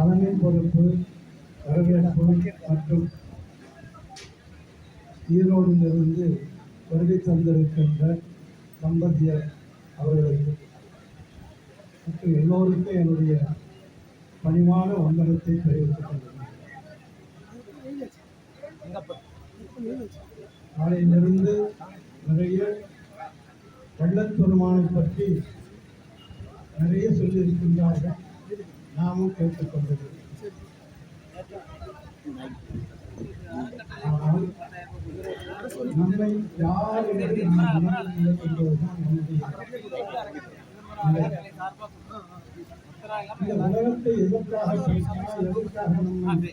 தலைமை பொறுப்பு வரவேற்பு மற்றும் ஈரோடிலிருந்து வருகை தந்திருக்கின்ற சம்பந்தியர் அவர்களுக்கு மற்றும் எல்லோருக்கும் என்னுடைய பணிவான வந்தனத்தை தெரிவித்துக் கொள்கிறேன். நாளையிலிருந்து நிறைய வெள்ளத்தொருமானை பற்றி நிறைய சொல்லியிருக்கின்றார்கள். நாமும் ஆனால் நம்மை யார் என்று நாம் உணரவில்லை என்பதுதான் நம்முடைய. இந்த உலகத்தை எதற்காக படைத்தார் எதற்காக நம்மை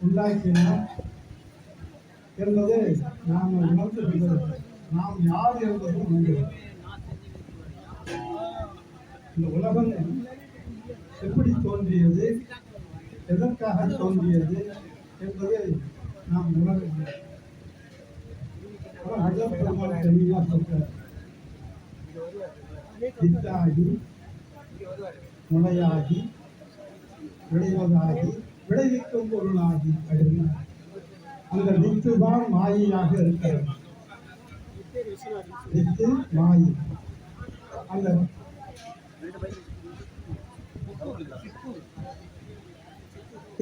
உண்டாக்கினார் என்பதை நாம் உணர்ந்து நாம் யார் என்பதும் உணர்கிறோம் இந்த உலகம் எப்படி தோன்றியது? எதற்காக தோன்றியது என்பதை நாம் உணர்கிறோம் ஆனால் தெளிவாக சொல்றார். வித்தாகி முளையாகி விளைவதாகி விளைவிக்கும் பொருளாகி அப்படின்னு அந்த வித்து தான் மாயையாக இருக்கிறது. வித்து மாயி. அந்த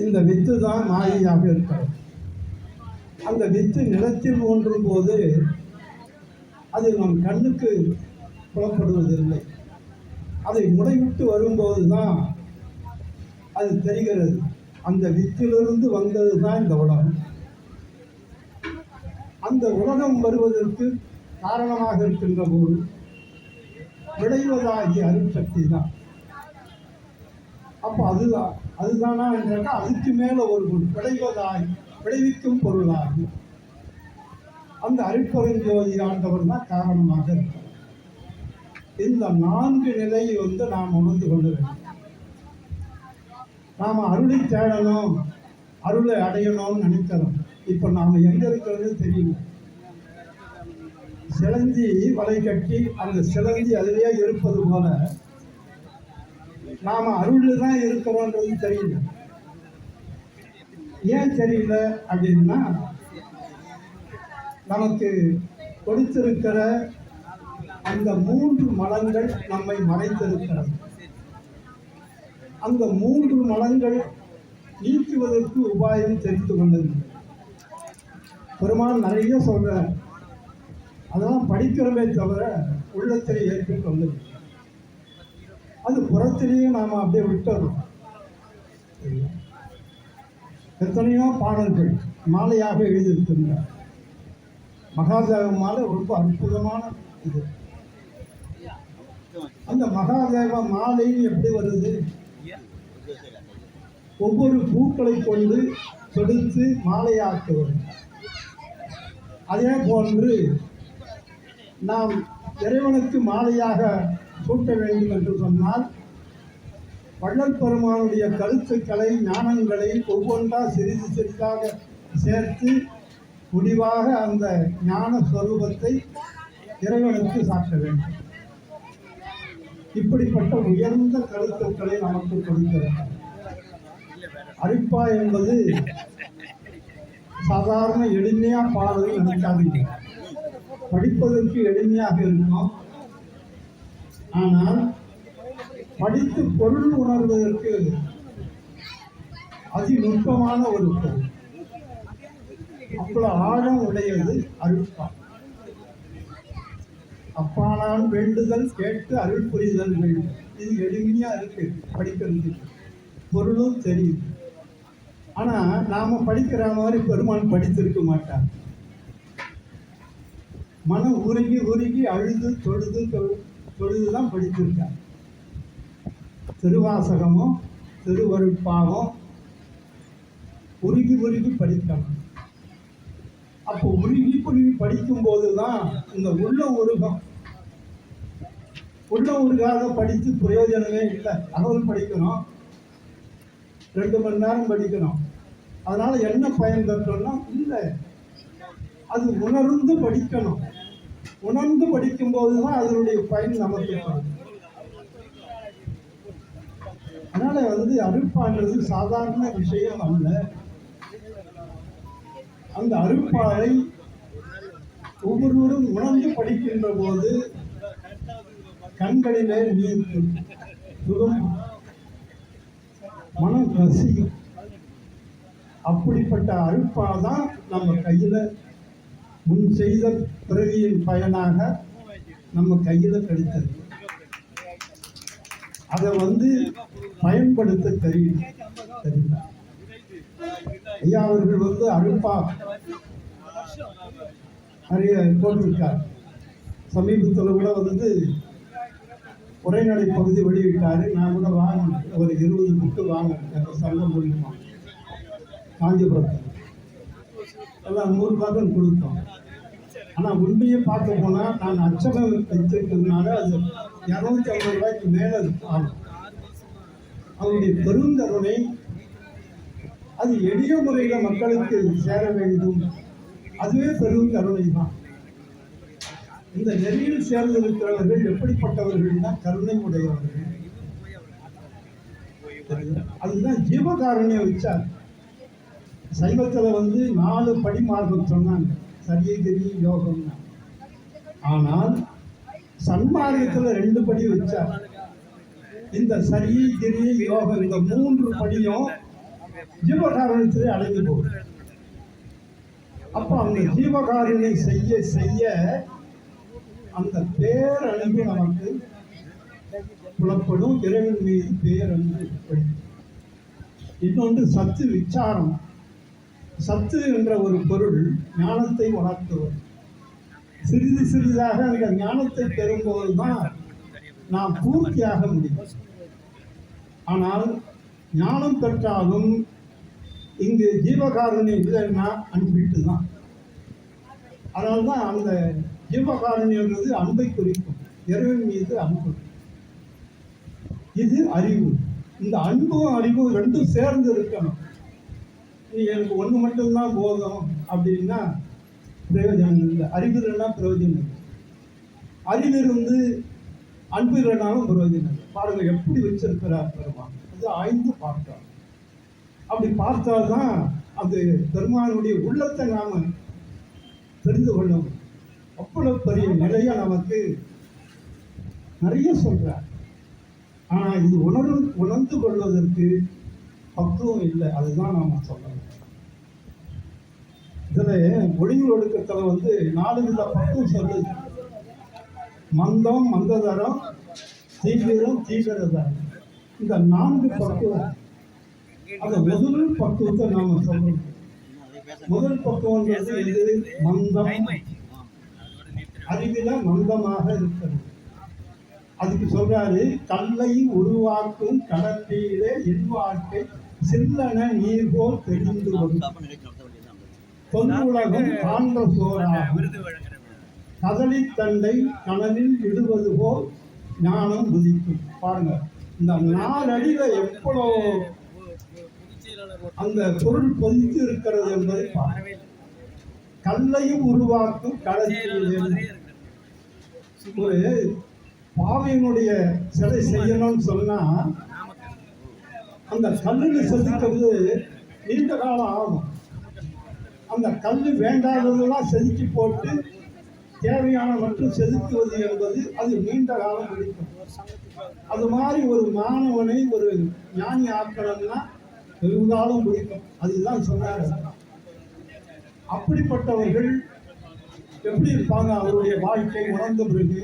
இந்த வித்து தான் மாயையாக இருக்கிறது. அந்த வித்து நிலத்தில் ஊன்றும் போது அது நம் கண்ணுக்கு புலப்படுவதில்லை. அதை முளைவிட்டு வரும்போது தான் அது தெரிகிறது. அந்த வித்திலிருந்து வந்தது தான் இந்த உலகம். அந்த உலகம் வருவதற்கு காரணமாக இருக்கின்ற போது விளைவதாகிய அருட்சக்தி தான். அப்போ அதுதான். அதுதானா என்றாக்கா அதுக்கு மேலே ஒரு பொருள். விளைவதாகி விளைவிக்கும் பொருளாகி அந்த அருட்பெருஞ்சோதி ஆண்டவர் தான் காரணமாக இருக்கும் இந்த நான்கு நிலையை வந்து நாம் உணர்ந்து கொள்ள வேண்டும். நாம் அருளை தேடணும் அருளை அடையணும்னு நினைக்கிறோம். இப்போ நாம் எங்கே இருக்கிறது தெரியல. சிலந்தி வலை கட்டி அந்த சிலந்தி அதிலேயே இருப்பது போல நாம் அருளில் தான் இருக்கிறோன்றது தெரியல. ஏன் தெரியல அப்படின்னா நமக்கு கொடுத்திருக்கிற அந்த மூன்று மலங்கள் நம்மை மறைந்திருக்கிறது அந்த மூன்று மலங்கள் நீக்குவதற்கு உபாயம் தெரிந்து கொண்டது பெருமான் நிறைய சொல்ற அதெல்லாம் படிக்கிறமே தவிர உள்ளத்தில் ஏற்றுக்கொண்டது அது புறத்திலேயே நாம் அப்படியே விட்டுறோம் எத்தனையோ பாடல்கள் மாலையாக எழுதியிருக்கின்றார் மகாதேவ மாலை ரொம்ப அற்புதமான இது. அந்த மகாதேவ மாலைன்னு எப்படி வருது? ஒவ்வொரு பூக்களை கொண்டு தொடுத்து மாலையாக்குவது. அதே போன்று நாம் இறைவனுக்கு மாலையாக சூட்ட வேண்டும் என்று சொன்னால் வள்ளல் பெருமானுடைய கருத்துக்களை ஞானங்களை ஒவ்வொன்றா சிறிது சிறிதாக சேர்த்து முடிவாக அந்த ஞான ஸ்வரூபத்தை இறைவனுக்கு சாட்ட வேண்டும். இப்படிப்பட்ட உயர்ந்த கருத்துக்களை நமக்கு கொடுக்கிறது. அரிப்பா என்பது சாதாரண எளிமையா பாடல் நினைக்காதீங்க. படிப்பதற்கு எளிமையாக இருக்கும். ஆனால் படித்து பொருள் உணர்வதற்கு அதிநுட்பமான ஒரு பொருள். அவ்வளவு ஆழம் உடையது அருட்பா. அப்பானால் வேண்டுதல் கேட்டு அருள் புரிதல் வேண்டும். இது எளிமையா இருக்கு படிக்கிறது பொருளும் தெரியும். ஆனா நாம படிக்கிற மாதிரி பெருமான் படித்திருக்க மாட்டார். மனம் உருகி உருகி அழுது தொழுது தொழு- தொழுதுதான் படித்திருக்கார். திருவாசகமும் திருவருட்பாவும் உருகி உருகி படிக்கணும் அப்போ உருகி உருகி படிக்கும்போது தான் இந்த உள்ள உருகம். உள்ள உருகாக படித்து பிரயோஜனமே இல்லை. தகவல் படிக்கணும். ரெண்டு மணி நேரம் படிக்கணும். அதனால் என்ன பயன் தரணும்னா இல்லை. அது உணர்ந்து படிக்கணும். உணர்ந்து படிக்கும்போது தான் அதனுடைய பயன் நமக்கு அதனால வந்து அருட்பான்றது சாதாரண விஷயம் அல்ல. அந்த அருட்பாலை ஒவ்வொருவரும் உணர்ந்து படிக்கின்ற போது கண்களிலே நீர் சுகம் மனம் ரசிக்கும். அப்படிப்பட்ட அறுப்பால் தான் நம்ம கையில முன் செய்த பிறவியின் பயனாக நம்ம கையில் கிடைத்தது. அதை வந்து பயன்படுத்த தெரியும். தெரியல ஐயா அவர்கள் வந்து அருப்பா நிறைய போட்டிருக்கார் சமீபத்தில் கூட வந்து உரைநடை பகுதி வெளியிட்டாரு. நான் கூட வாங்கினேன். ஒரு இருபது புக்கு வாங்கினேன். எங்கள் சங்கம் மூலியமா. காஞ்சிபுரத்தில். எல்லாம் நூறு பாகம் கொடுத்தோம். ஆனால் உண்மையை பார்க்க போனால் நான் அச்சகம் வைத்திருக்கிறதுனால அது இரநூத்தி ஐம்பது ரூபாய்க்கு மேலே ஆகும் அவருடைய பெருந்தருணை அது எளிய முறையில் மக்களுக்கு சேர வேண்டும். அதுவே பெரும் கருணை தான் இந்த நெறியில் சேர்ந்திருக்கிறவர்கள் எப்படிப்பட்டவர்கள்னா கருணை உடையவர்கள் அதுதான் ஜீவகாரணியம் வச்சார். சைவத்தில் வந்து நாலு படி மார்க்கம் சொன்னாங்க. சரியகிரி யோகம்னா. ஆனால் சன்மார்க்கத்தில் ரெண்டு படி வச்சார் இந்த சரியகிரி யோகம் இந்த மூன்று படியும் ஜீவகாரணத்திலே அடைந்து போகும். அப்போ அந்த ஜீவகாரணை செய்ய செய்ய அந்த பேரன்பு நமக்கு புலப்படும். இறைவன் மீது பேரன்பு இன்னொன்று சத்து விச்சாரம் சத்து என்ற ஒரு பொருள் ஞானத்தை வளர்த்துவது சிறிது சிறிதாக அந்த ஞானத்தை பெறும்போது தான் நாம் பூர்த்தியாக முடியும். ஆனால் ஞானம் பெற்றாலும் இங்கு ஜீவகாரணி இல்லைன்னா அன்பிட்டு தான். அதனால தான் அந்த ஜீவகாரணின்றது அன்பை குறிக்கும். இறைவன் மீது அன்பு. இது அறிவு. இந்த அன்பும் அறிவும் ரெண்டும் சேர்ந்து இருக்கணும். எனக்கு ஒன்று மட்டும்தான் போதும் அப்படின்னா பிரயோஜனம் இல்லை அறிவு இல்லைன்னா பிரயோஜனம் இல்லை அறிவு இருந்து அன்பு இல்லைனாலும் பிரயோஜனம் இல்லை பாருங்க எப்படி வச்சிருக்கிறார் பெருமான். அது ஆய்ந்து பார்க்கலாம் அப்படி பார்த்தால்தான் அது பெருமானுடைய உள்ளத்தை நாம் தெரிந்து கொள்ளணும் அவ்வளோ அவ்வளவு பெரிய நிலையை நமக்கு நிறைய சொல்கிறார் ஆனால் இது உணர்வு உணர்ந்து கொள்வதற்கு பக்குவம் இல்லை. அதுதான் நாம் சொல்லணும். இதில் ஒளிவு ஒழுக்கத்தில் வந்து நாலு வித பக்கம் சொல்லு மந்தம் மந்ததரம் தீவிரம் தீவிரதரம். இந்த நான்கு பக்குவம். அந்த முதல் பக்குவத்தை நாம் சொல்லணும். முதல் பக்குவம்ன்றது எது? மந்தம். அறிவில மந்தமாக இருக்கிறது. அதுக்கு சொல்றாரு கல்லை உருவாக்கும் கடற்கீழே என் வாழ்க்கை சில்லன நீர் போல் தெரிந்து வரும் தொன்னுலகம் காண்ட சோறாகும் கதலித்தண்டை கனலில் இடுவது போல் ஞானம் உதிக்கும். பாருங்க இந்த நாலடியில எவ்வளோ அந்த பொருள் பொதித்து இருக்கிறது என்பதை பாருங்க. கல்லையும் உருவாக்கும் கடலில் ஒரு பாவையினுடைய சிலை செய்யணும்னு சொன்னா அந்த கல்லில் செதுக்கிறது நீண்ட காலம் ஆகும். அந்த கல் வேண்டாததெல்லாம் செதுக்கி போட்டு தேவையான மட்டும் செதுக்குவது என்பது அது நீண்ட காலம் பிடிக்கும். அது மாதிரி ஒரு மாணவனை ஒரு ஞானி ஆக்கணும்னா பெரும்பாலும் பிடிக்கும். அதுதான் சொன்னார். அப்படிப்பட்டவர்கள் எப்படி இருப்பாங்க? அவருடைய வாழ்க்கை உணர்ந்த பிறகு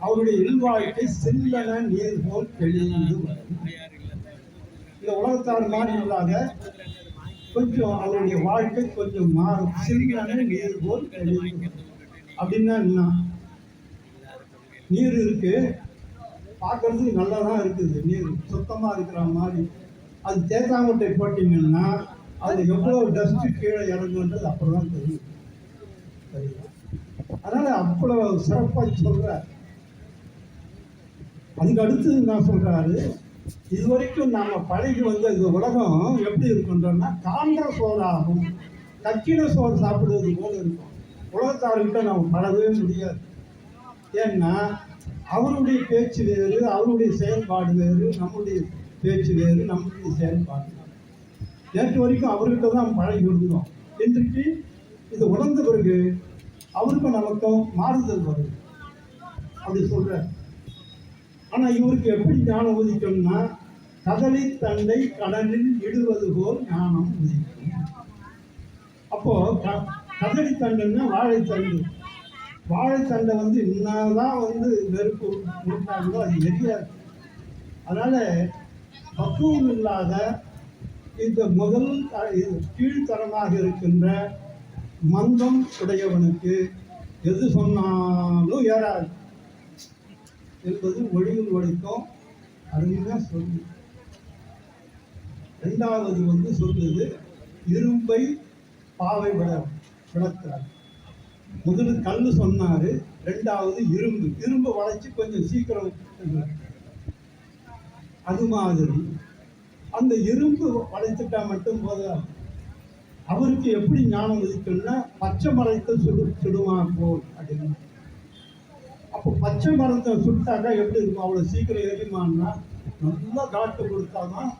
அவருடைய இல்வாழ்க்கை செல்லன நீர் போல் தெளிந்து இந்த உலகத்தார் மாதிரி இல்லாத கொஞ்சம் அவருடைய வாழ்க்கை கொஞ்சம் மாறும். செல்லன நீர் போல் அப்படின்னா என்ன? நீர் இருக்கு. பார்க்கறதுக்கு நல்லா தான் இருக்குது. நீர் சுத்தமாக இருக்கிற மாதிரி. அது தேத்தாங்கொட்டை போட்டிங்கன்னா அது எவ்வளோ டஸ்ட்டு கீழே இறங்குன்றது அப்புறம் தான் தெரியும் அதனால் அவ்வளோ சிறப்பாக சொல்கிறார் அதுக்கு அடுத்து நான் சொல்கிறாரு இது வரைக்கும் நாம பழகி வந்த இந்த உலகம் எப்படி இருக்குன்றோம்னா காண்ற சோறாகும். கக்கின சோறு சாப்பிடுவது போல இருக்கும். உலகத்தார்கிட்ட நம்ம பழகவே முடியாது. ஏன்னா அவருடைய பேச்சு வேறு அவருடைய செயல்பாடு வேறு நம்முடைய பேச்சு வேறு நம்முடைய செயல்பாடு நேற்று வரைக்கும் அவர்கிட்ட தான் பழகி இருந்தோம். இன்றைக்கு இது உணர்ந்த பிறகு அவருக்கும் நமக்கும் மாறுதல் வருது. அப்படி சொல்கிறேன் ஆனா இவருக்கு எப்படி ஞானம் உதிக்கும்னா கதலி தண்டை கடலில் இடுவது போல் ஞானம் உதிக்கும். அப்போ க- கதலி தண்டுன்னா வாழைத்தண்டு. வாழைத்தண்டை வந்து இன்னாதான் வந்து நெருப்பு உருட்டாங்களோ அது எரியாது அதனால பக்குவம் இல்லாத இந்த முதல் த- கீழ்த்தரமாக இருக்கின்ற மந்தம் உடையவனுக்கு எது சொன்னாலும் ஏறாது. என்பது ஒளியில் ஒழிக்கும் அருமையாக சொல்லு. ரெண்டாவது வந்து சொல்லுது இரும்பை பாவை விட விளக்கிறார். முதல்ல கல் சொன்னாரு ரெண்டாவது இரும்பு. இரும்பு வளைச்சு கொஞ்சம் சீக்கிரம் அது மாதிரி அந்த இரும்பு வளைச்சிட்டா மட்டும் போதா அவருக்கு எப்படி ஞானம் உதிக்கும்னா பச்சை மரத்தை சுடு சுடுவான் போல் அப்படின்னு. பச்சை மரத்தை சுட்டாக்கா எப்படி இருக்கும்? அவ்வளோ சீக்கிரம் எரியுமான்னா நல்லா காட்டு கொடுத்தாதான்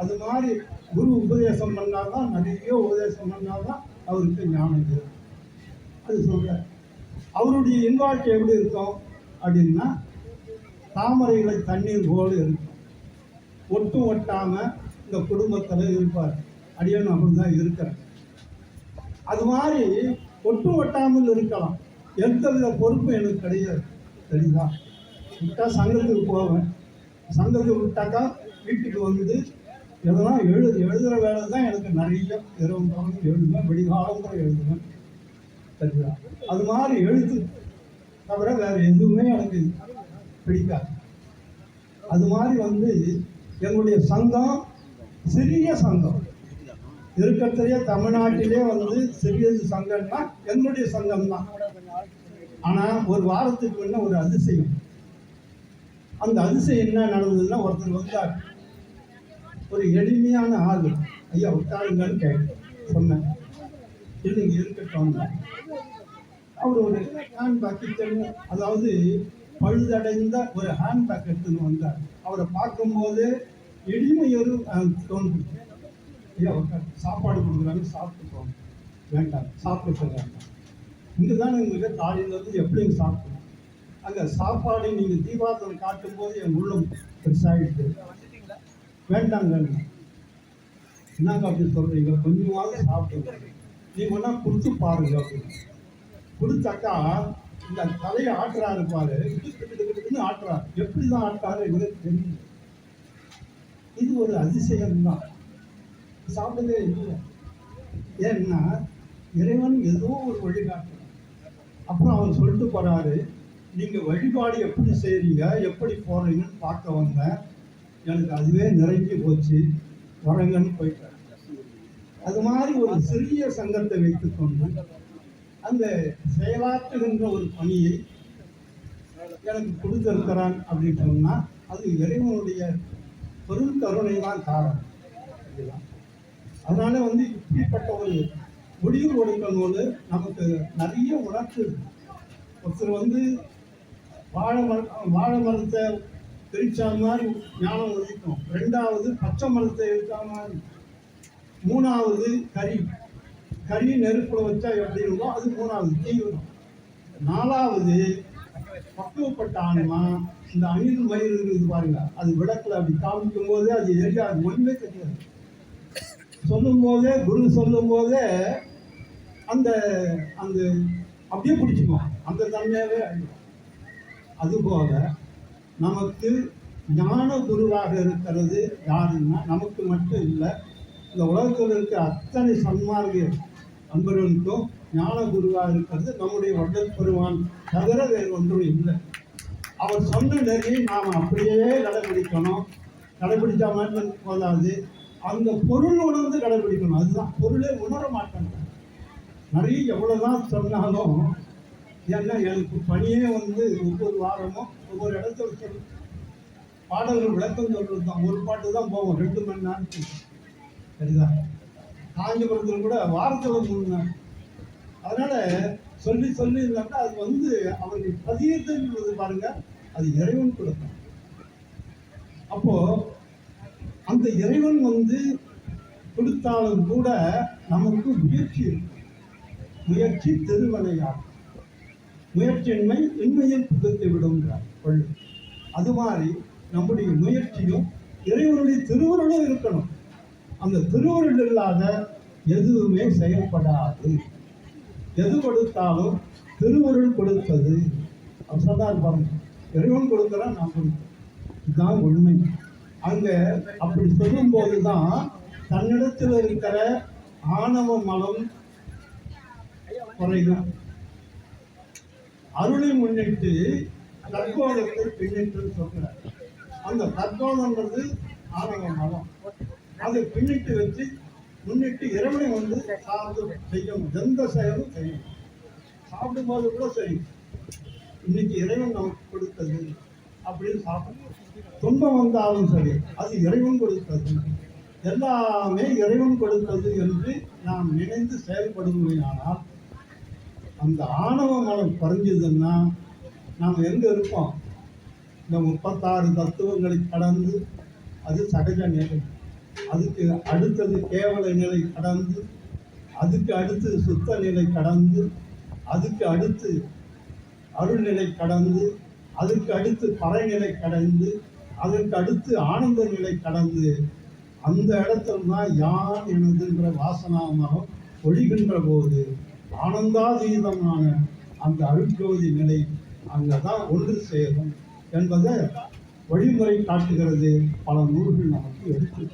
அது மாதிரி குரு உபதேசம் பண்ணாதான் நிறைய உபதேசம் பண்ணாதான் அவருக்கு ஞானம் இருக்கும் அது சொல்றார் அவருடைய இன்வாழ்க்கை எப்படி இருக்கும்? அப்படின்னா தாமரைகளை தண்ணீர் போல இருக்கும். ஒட்டும் ஒட்டாம இந்த குடும்பத்தில் இருப்பார். அடியன் அப்படி தான் இருக்கிறேன் அது மாதிரி ஒட்டும் ஒட்டாமல் இருக்கலாம். எந்த வித பொறுப்பும் எனக்கு கிடையாது. சரிங்களா விட்டா சங்கத்துக்கு போவேன். சங்கத்துக்கு விட்டாக்கா வீட்டுக்கு வந்து எதனா எழு எழுதுகிற வேலை தான் எனக்கு நிறைய இரவு காலம் எழுதுவேன் விடிகாலம் கூட எழுதுவேன். சரிங்களா அது மாதிரி எழுத்து தவிர வேறு எதுவுமே எனக்கு பிடிக்காது. அது மாதிரி வந்து எங்களுடைய சங்கம் சிறிய சங்கம். இருக்கிறதுலே தமிழ்நாட்டிலே வந்து சிறியது சங்கம்னா எங்களுடைய சங்கம் தான் ஆனால் ஒரு வாரத்துக்கு முன்ன ஒரு அதிசயம். அந்த அதிசயம் என்ன நடந்ததுன்னா ஒருத்தர் வந்தார். ஒரு எளிமையான ஆள். ஐயா உட்காருங்கன்னு கேட்டேன் சொன்னேன் இல்லைங்க இருக்கட்டும் அவர் ஒரு ஹேண்ட்பேக் கிச்சன் அதாவது பழுதடைந்த ஒரு ஹேண்ட்பேக் எடுத்துன்னு வந்தார். அவரை பார்க்கும்போது எளிமையொரு தோன்று ஐயா சாப்பாடு கொடுக்குறாங்க சாப்பிட்டு போங்க வேண்டாம் சாப்பிட்டு வேண்டாம். இங்கே தான் எங்களுக்கு காலையிலேருந்து எப்படி சாப்பிடணும். அங்கே சாப்பாடு நீங்கள் தீபாவளி காட்டும்போது என் உள்ளம் பெருசாகிட்டு வேண்டாங்க என்னங்க அப்படி சொல்கிறீங்க கொஞ்சமாவது சாப்பிடுங்க. நீங்கள் ஒன்றா கொடுத்து பாருங்க அப்படின்னு. கொடுத்தாக்கா இந்த தலையை ஆட்டுறாரு பாரு. கிடுக்கிட்டு ஆட்டுறாரு. எப்படி தான் ஆட்டுறாரு எங்களுக்கு தெரியல. இது ஒரு அதிசயம் தான் சாப்பிட்டதே இல்லை. ஏன்னா இறைவன் ஏதோ ஒரு வழிகாட்டு அப்புறம் அவர் சொல்லிட்டு போகிறாரு நீங்கள் வழிபாடு எப்படி செய்கிறீங்க எப்படி போகிறீங்கன்னு பார்க்க வந்தேன் எனக்கு அதுவே நிறைஞ்சி போச்சு. வரங்கன்னு போயிட்டார். அது மாதிரி ஒரு சிறிய சங்கத்தை வைத்துக்கொண்டு அந்த செயலாற்றுகின்ற ஒரு பணியை எனக்கு கொடுத்திருக்கிறான் அப்படின்னு சொன்னால் அது இறைவனுடைய பெரும் கருணை தான் காரணம். அதனால வந்து இப்படிப்பட்ட ஒரு முடிவு கொடுக்கும் போது நமக்கு நிறைய உணர்த்து ஒருத்தர் வந்து வாழை மரம் வாழை மரத்தை பிரிச்சா மாதிரி ஞானம் உதிக்கும் ரெண்டாவது பச்சை மரத்தை எடுத்தா மாதிரி. மூணாவது கறி. கறி நெருப்பில் வச்சா எப்படி இருக்கும் அது மூணாவது தீவிரம் நாலாவது பக்குவப்பட்ட ஆன்மா இந்த அணில் மயில் இருக்குது பாருங்க அது விளக்கில் அப்படி காமிக்கும் போதே அது எரியாது ஒன்றுமே தெரியாது. சொல்லும் போதே குரு சொல்லும் போதே அந்த அந்த அப்படியே பிடிச்சிக்கும் அந்த தன்மையாகவே ஆகிடும் அதுபோல நமக்கு ஞான குருவாக இருக்கிறது யாருன்னா நமக்கு மட்டும் இல்லை இந்த உலகத்தில் இருக்கிற அத்தனை சன்மார்க அன்பர்களுக்கும் ஞான குருவாக இருக்கிறது நம்முடைய வள்ளல் பெருமான். தவிர வேறு ஒன்றும் இல்லை. அவர் சொன்ன நெறியை நாம் அப்படியே கடைபிடிக்கணும். கடைபிடிச்சா மட்டும் போதாது. அந்த பொருள் உணர்ந்து கடைபிடிக்கணும். அதுதான் பொருளே உணர மாட்டேன் நிறைய எவ்வளோதான் சொன்னாலும் ஏன்னா எனக்கு பணியே வந்து ஒவ்வொரு வாரமும் ஒவ்வொரு இடத்துல சொல்லணும் பாடல்கள் விளக்கம் சொல்கிறது தான். ஒரு பாட்டு தான் போவோம் ரெண்டு மணி நேரத்துக்கு. சரிதா? காஞ்சிபுரத்தில் கூட வாரத்தில் மூணு நாள். அதனால் சொல்லி சொல்லி இருந்தாக்கா அது வந்து அவருக்கு பதியத்துன்றது பாருங்க அது இறைவன் கொடுக்கும். அப்போது அந்த இறைவன் வந்து கொடுத்தாலும் கூட நமக்கு முயற்சி இருக்கும். முயற்சி திருவனையாகும் முயற்சியின்மை இன்மையில் புகுத்து விடுங்கிறார். கொள்ளு. அது மாதிரி நம்முடைய முயற்சியும் இறைவனுடைய திருவருளும் இருக்கணும். அந்த திருவருள் இல்லாத எதுவுமே செயல்படாது. எது கொடுத்தாலும் திருவருள் கொடுத்தது. சொன்னார் பாருங்க இறைவன் கொடுக்கிறான் நான் கொடுக்கிறேன் இதுதான் உண்மை. அங்கே அப்படி சொல்லும்போது தான் தன்னிடத்தில் இருக்கிற ஆணவ மலம் குறைதான். அருளை முன்னிட்டு தற்போதத்தை பின்னிட்டு சொல்கிறார் அந்த தற்போதன்றது ஆணவ மலம் அதை பின்னிட்டு வச்சு முன்னிட்டு இறைவனை வந்து சார்ந்து செய்யணும். எந்த செயலும் செய்யணும். சாப்பிடும்போது கூட சரி. இன்னைக்கு இறைவன் நமக்கு கொடுத்தது அப்படின்னு சாப்பிடணும். துன்பம் வந்தாலும் சரி அது இறைவன் கொடுத்தது. எல்லாமே இறைவன் கொடுத்தது என்று நாம் நினைந்து செயல்படுமையானால் அந்த ஆணவ மலம் பறிஞ்சதுன்னா நாம் எங்கே இருப்போம்? இந்த முப்பத்தாறு தத்துவங்களை கடந்து அது சகஜ நிலை. அதுக்கு அடுத்தது கேவல நிலை கடந்து அதுக்கு அடுத்து சுத்த நிலை கடந்து அதுக்கு அடுத்து அருள்நிலை கடந்து அதுக்கு அடுத்து பறைநிலை கடந்து அதற்கு அடுத்து ஆனந்த நிலை கடந்து அந்த இடத்துல தான் யான் எனதுன்ற வாசனாமாக ஒழிகின்ற போது ஆனந்தாதீதமான அந்த அருட்ஜோதி நிலை அங்கே தான் ஒன்று சேரும் என்பதை வழிமுறை காட்டுகிறது பல நூல்கள் நமக்கு எடுத்து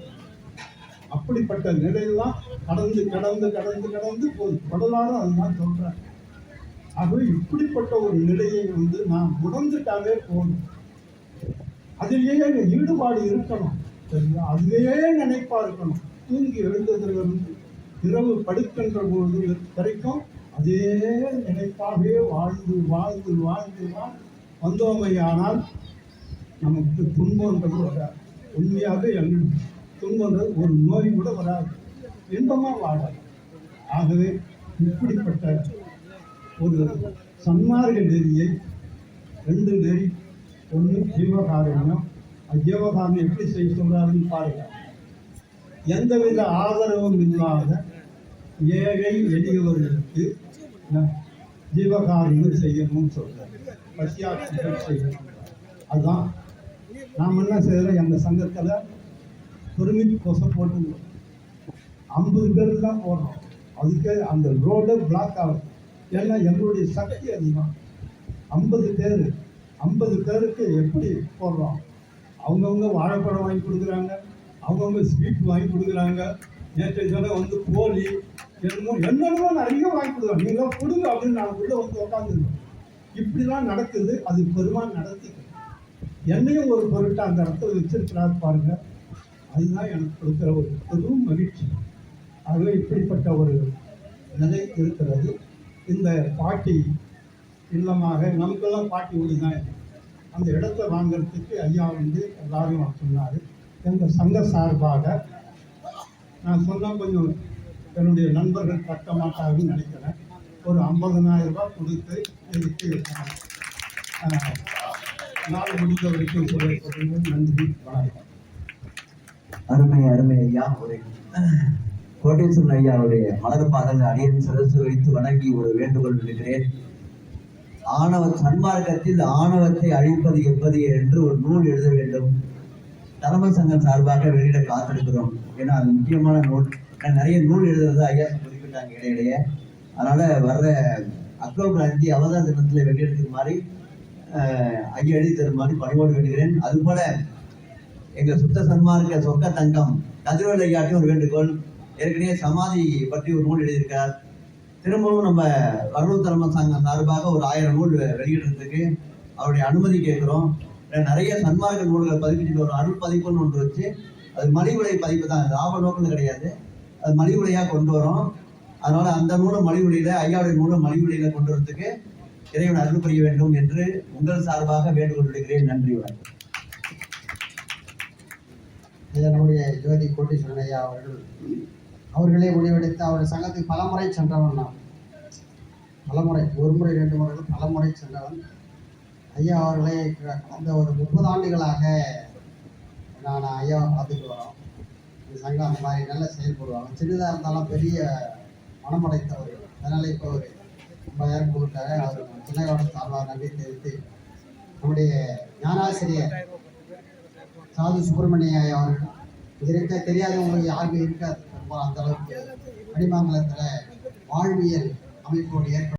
அப்படிப்பட்ட நிலையெல்லாம் கடந்து கடந்து கடந்து கடந்து ஒரு வரலாறு அதுதான் சொல்றாங்க ஆகவே இப்படிப்பட்ட ஒரு நிலையை வந்து நாம் உணர்ந்துட்டாவே போதும். அதிலேயே ஈடுபாடு இருக்கணும். சரிங்களா அதிலேயே நினைப்பா இருக்கணும். தூங்கி எழுந்ததிலிருந்து இரவு படுக்கின்ற பொழுது வரைக்கும் அதே நினைப்பாகவே வாழ்ந்து வாழ்ந்து வாழ்ந்து வாழ்ந்து வந்தோமையானால் நமக்கு துன்பன்றது வராது. உண்மையாக எங்களுக்கு துன்பன்றது ஒரு நோய் கூட வராது. இன்பமாக வாழாது. ஆகவே இப்படிப்பட்ட ஒரு சன்மார்க நெறியை ரெண்டு நெறி ஒன்று ஜீவகாரண்யம். அந்த ஜீவகாரண்யம் எப்படி செய்ய சொல்கிறாருன்னு பாருங்க. எந்தவித ஆதரவும் இல்லாத ஏழை எளியவர்களுக்கு ஜீவகாரியம் செய்யணும்னு சொல்கிறார் பசியாட்சிகள் செய்யணும். அதுதான். நாம் என்ன செய்கிறோம் எங்கள் சங்கத்தில் பெருமிட் கொசம் போட்டு ஐம்பது பேர் தான் போடுறோம். அதுக்கு அந்த ரோடு பிளாக் ஆகும். ஏன்னா எங்களுடைய சக்தி அதிகம். ஐம்பது பேர். ஐம்பது பேருக்கு எப்படி போடுறோம்? அவங்கவுங்க வாழைப்பழம் வாங்கி கொடுக்குறாங்க. அவங்கவுங்க ஸ்வீட் வாங்கி கொடுக்குறாங்க. நேற்று சொன்ன வந்து கோழி என்னமோ என்னென்னமோ நிறைய வாங்கி கொடுக்குறாங்க. நீங்களாம் கொடுங்க அப்படின்னு நான் உள்ள வந்து உட்காந்துருக்கோம் இப்படிலாம் நடக்குது. அது பெருமாள் நடத்திக்கணும் என்னையும் ஒரு பொருட்டை அந்த இடத்துல வச்சிருக்கிறார் பாருங்க. அதுதான் எனக்கு கொடுக்குற ஒரு பெரும் மகிழ்ச்சி. ஆகவே இப்படிப்பட்ட ஒரு நிலை இருக்கிறது. இந்த பாட்டி இல்லமாக நமக்கெல்லாம் பாட்டி வீடு தான் அந்த இடத்த வாங்குறதுக்கு ஐயா வந்து எல்லாரும் சொன்னார். எங்கள் சங்க சார்பாக நான் சொன்ன கொஞ்சம் என்னுடைய நண்பர்கள் கட்ட மாட்டாங்கன்னு நினைக்கிறேன். ஒரு 50000 ரூபாய் கொடுத்து இதுக்கு நாள் முடிந்த வரைக்கும் சொல்ல நன்றி வணக்கம். அருமை அருமை ஐயா ஒரு கோட்டேஸ்வரன் ஐயாவுடைய மலர் பாதங்கள் அடியன் சதசு வைத்து வணங்கி ஒரு வேண்டுகோள் விடுகிறேன் ஆணவ சன்மார்க்கத்தில் ஆணவத்தை அழிப்பது எப்படி என்று ஒரு நூல் எழுத வேண்டும். தலைமை சங்கம் சார்பாக வெளியிட காத்திருக்கிறோம். ஏன்னா அது முக்கியமான நூல் நிறைய நூல் எழுதுறதா ஐயா குறிப்பிட்டாங்க இடையிடையே. அதனால வர்ற அக்டோபர் அஞ்சு அவதார தினத்தில் வெளியிடறதுக்கு மாதிரி ஐயா எழுதி தருமாறு பணிவோடு வேண்டுகிறேன். அதுபோல எங்க சுத்த சன்மார்க்க சொக்க தங்கம் கதிரவேல் ஐயாட்டையும் ஒரு வேண்டுகோள். ஏற்கனவே சமாதி பற்றி ஒரு நூல் எழுதியிருக்கார். திரும்பவும் நம்ம வரலூர் தலைமை சங்கம் சார்பாக ஒரு ஆயிரம் நூல் வெளியிடுறதுக்கு அவருடைய அனுமதி கேட்குறோம். நிறைய சன்மார்க்க நூல்களை பதிப்பிச்சுட்டு வரும். அருள் பதிப்புன்னு ஒன்று வச்சு அது மலிவுலை பதிப்பு தான். லாப நோக்கம் கிடையாது. அது மலிவுலையா கொண்டு வரும். அதனால அந்த நூலை மலிவுலையில ஐயாவுடைய நூலை மலிவுலையில கொண்டு வரதுக்கு இறைவன் அருள் புரிய வேண்டும் என்று உங்கள் சார்பாக வேண்டுகோள் விடுகிறேன் நன்றி வணக்கம். இதனுடைய ஜோதி கோட்டீஸ்வரன் ஐயா அவர்கள் அவர்களே முடிவெடுத்து அவர் சங்கத்துக்கு பலமுறை சென்றவன் நான். பலமுறை ஒரு முறை ரெண்டு முறைகள் பலமுறை சென்றவன். ஐயா அவர்களை கடந்த ஒரு முப்பது ஆண்டுகளாக நான் ஐயாவை பார்த்துட்டு வரோம். இந்த சங்கம் அந்த மாதிரி நல்லா செயல்படுவாங்க. சின்னதாக இருந்தாலும் பெரிய மனமடைத்தவர் அதனால் இப்போ ஒரு ஐம்பதாயிரம் கொடுத்தாரு. அவர் சின்னகோட சார்பாக நன்றி தெரிவித்து நம்முடைய ஞானாசிரியர் சாது சுப்பிரமணிய ஐயா அவர்கள். இது இருக்க தெரியாதவங்களுக்கு யாருமே இருக்காது. ரொம்ப அந்த அளவுக்கு அடிமாங்கலத்தில் வாழ்வியல் அமைப்போடு ஏற்ப